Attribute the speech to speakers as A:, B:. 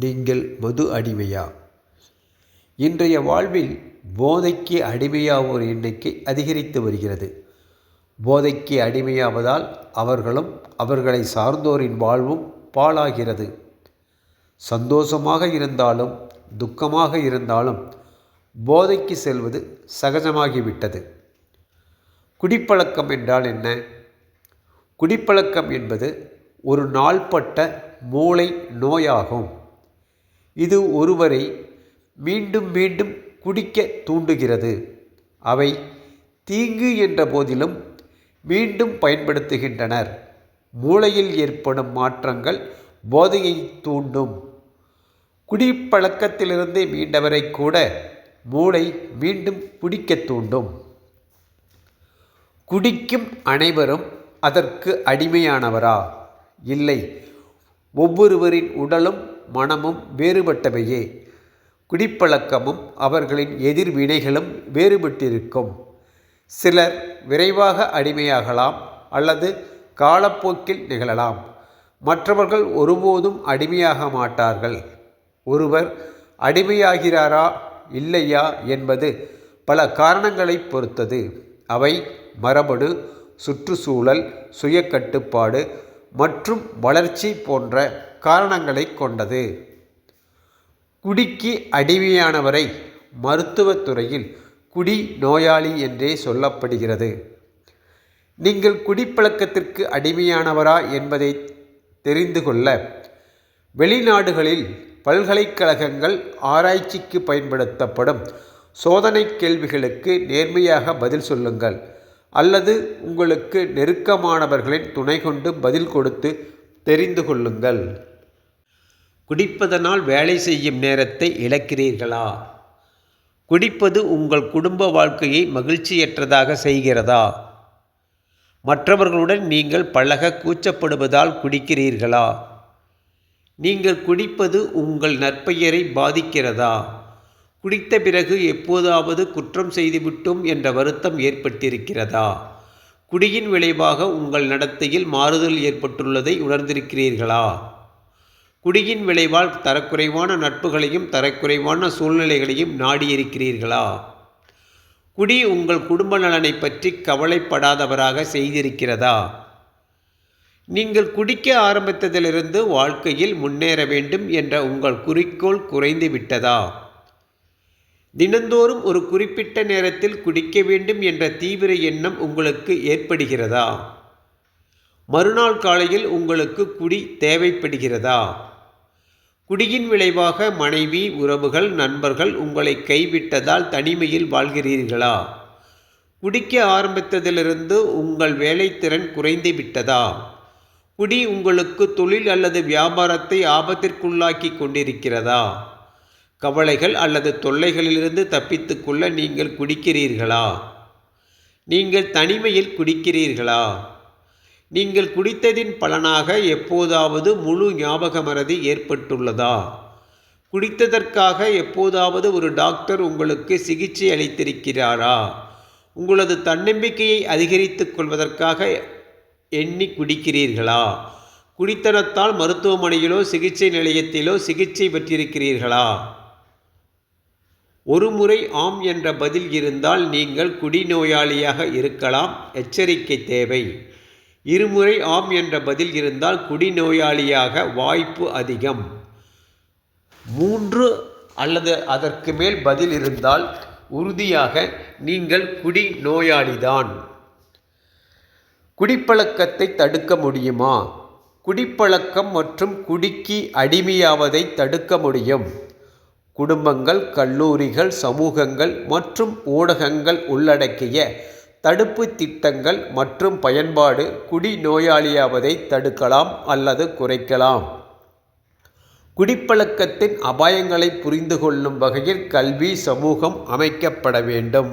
A: நீங்கள் மது அடிமையா? இன்றைய வாழ்வில் போதைக்கு அடிமையாவோர் எண்ணிக்கை அதிகரித்து வருகிறது. போதைக்கு அடிமையாவதால் அவர்களும் அவர்களை சார்ந்தோரின் வாழ்வும் பாழாகிறது. சந்தோஷமாக இருந்தாலும் துக்கமாக இருந்தாலும் போதைக்கு செல்வது சகஜமாகிவிட்டது. குடிப்பழக்கம் என்றால் என்ன? குடிப்பழக்கம் என்பது ஒரு நாள்பட்ட மூளை நோயாகும். இது ஒருவரை மீண்டும் மீண்டும் குடிக்க தூண்டுகிறது. அவை தீங்கு என்ற போதிலும் மீண்டும் பயன்படுத்துகின்றனர். மூளையில் ஏற்படும் மாற்றங்கள் போதையை தூண்டும். குடிப்பழக்கத்திலிருந்து மீண்டவரை கூட மூளை மீண்டும் குடிக்க தூண்டும். குடிக்கும் அனைவரும் அதற்கு அடிமையானவரா? இல்லை. ஒவ்வொருவரின் உடலும் மனமும் வேறுபட்டவையே. குடிப்பழக்கமும் அவர்களின் எதிர்வினைகளும் வேறுபட்டிருக்கும். சிலர் விரைவாக அடிமையாகலாம் அல்லது காலப்போக்கில் நிகழலாம். மற்றவர்கள் ஒருபோதும் அடிமையாக மாட்டார்கள். ஒருவர் அடிமையாகிறாரா இல்லையா என்பது பல காரணங்களை பொறுத்தது. அவை மரபணு சுற்றுச்சூழல் சுய கட்டுப்பாடு மற்றும் வளர்ச்சி போன்ற காரணங்களை கொண்டது. குடிக்கு அடிமையானவரை மருத்துவத்துறையில் குடி நோயாளி என்றே சொல்லப்படுகிறது. நீங்கள் குடிப்பழக்கத்திற்கு அடிமையானவரா என்பதை தெரிந்து கொள்ள வெளிநாடுகளில் பல்கலைக்கழகங்கள் ஆராய்ச்சிக்கு பயன்படுத்தப்படும் சோதனை கேள்விகளுக்கு நேர்மையாக பதில் சொல்லுங்கள். அல்லது உங்களுக்கு நெருக்கமானவர்களின் துணை கொண்டு பதில் கொடுத்து தெரிந்து கொள்ளுங்கள். குடிப்பதனால் வேலை செய்யும் நேரத்தை இழக்கிறீர்களா? குடிப்பது உங்கள் குடும்ப வாழ்க்கையை மகிழ்ச்சியற்றதாக செய்கிறதா? மற்றவர்களுடன் நீங்கள் பழக கூச்சப்படுவதால் குடிக்கிறீர்களா? நீங்கள் குடிப்பது உங்கள் நற்பெயரை பாதிக்கிறதா? குடித்த பிறகு எப்போதாவது குற்றம் செய்துவிட்டோம் என்ற வருத்தம் ஏற்பட்டிருக்கிறதா? குடியின் விளைவாக உங்கள் நடத்தையில் மாறுதல் ஏற்பட்டுள்ளதை உணர்ந்திருக்கிறீர்களா? குடியின் விளைவால் தரக்குறைவான நட்புகளையும் தரக்குறைவான சூழ்நிலைகளையும் நாடியிருக்கிறீர்களா? குடி உங்கள் குடும்ப நலனை பற்றி கவலைப்படாதவராக செய்திருக்கிறதா? நீங்கள் குடிக்க ஆரம்பித்ததிலிருந்து வாழ்க்கையில் முன்னேற வேண்டும் என்ற உங்கள் குறிக்கோள் குறைந்து விட்டதா தினந்தோறும் ஒரு குறிப்பிட்ட நேரத்தில் குடிக்க வேண்டும் என்ற தீவிர எண்ணம் உங்களுக்கு ஏற்படுகிறதா? மறுநாள் காலையில் உங்களுக்கு குடி தேவைப்படுகிறதா? குடியின் விளைவாக மனைவி உறவுகள் நண்பர்கள் உங்களை கைவிட்டதால் தனிமையில் வாழ்கிறீர்களா? குடிக்க ஆரம்பித்ததிலிருந்து உங்கள் வேலைத்திறன் குறைந்து விட்டதா? குடி உங்களுக்கு தொழில் அல்லது வியாபாரத்தை ஆபத்திற்குள்ளாக்கி கொண்டிருக்கிறதா? கவலைகள் அல்லது தொல்லைகளிலிருந்து தப்பித்துக்கொள்ள நீங்கள் குடிக்கிறீர்களா? நீங்கள் தனிமையில் குடிக்கிறீர்களா? நீங்கள் குடித்ததின் பலனாக எப்போதாவது முழு ஞாபக மறதி ஏற்பட்டுள்ளதா? குடித்ததற்காக எப்போதாவது ஒரு டாக்டர் உங்களுக்கு சிகிச்சை அளித்திருக்கிறாரா? உங்களது தன்னம்பிக்கையை அதிகரித்துக் கொள்வதற்காக எண்ணி குடிக்கிறீர்களா? குடித்தனத்தால் மருத்துவமனையிலோ சிகிச்சை நிலையத்திலோ சிகிச்சை பெற்றிருக்கிறீர்களா? ஒரு முறை ஆம் என்ற பதில் இருந்தால் நீங்கள் குடிநோயாளியாக இருக்கலாம். எச்சரிக்கை தேவை. இருமுறை ஆம் என்ற பதில் இருந்தால் குடிநோயாளியாக வாய்ப்பு அதிகம். மூன்று அல்லது அதற்கு மேல் பதில் இருந்தால் உறுதியாக நீங்கள் குடி நோயாளிதான் குடிப்பழக்கத்தை தடுக்க முடியுமா? குடிப்பழக்கம் மற்றும் குடிக்கு அடிமையாவதை தடுக்க முடியும். குடும்பங்கள் கல்லூரிகள் சமூகங்கள் மற்றும் ஊடகங்கள் உள்ளடக்கிய தடுப்பு திட்டங்கள் மற்றும் பயன்பாடு குடிநோயாளியாவதை தடுக்கலாம் அல்லது குறைக்கலாம். குடிப்பழக்கத்தின் அபாயங்களை புரிந்து கொள்ளும் வகையில் கல்வி சமூகம் அமைக்கப்பட வேண்டும்.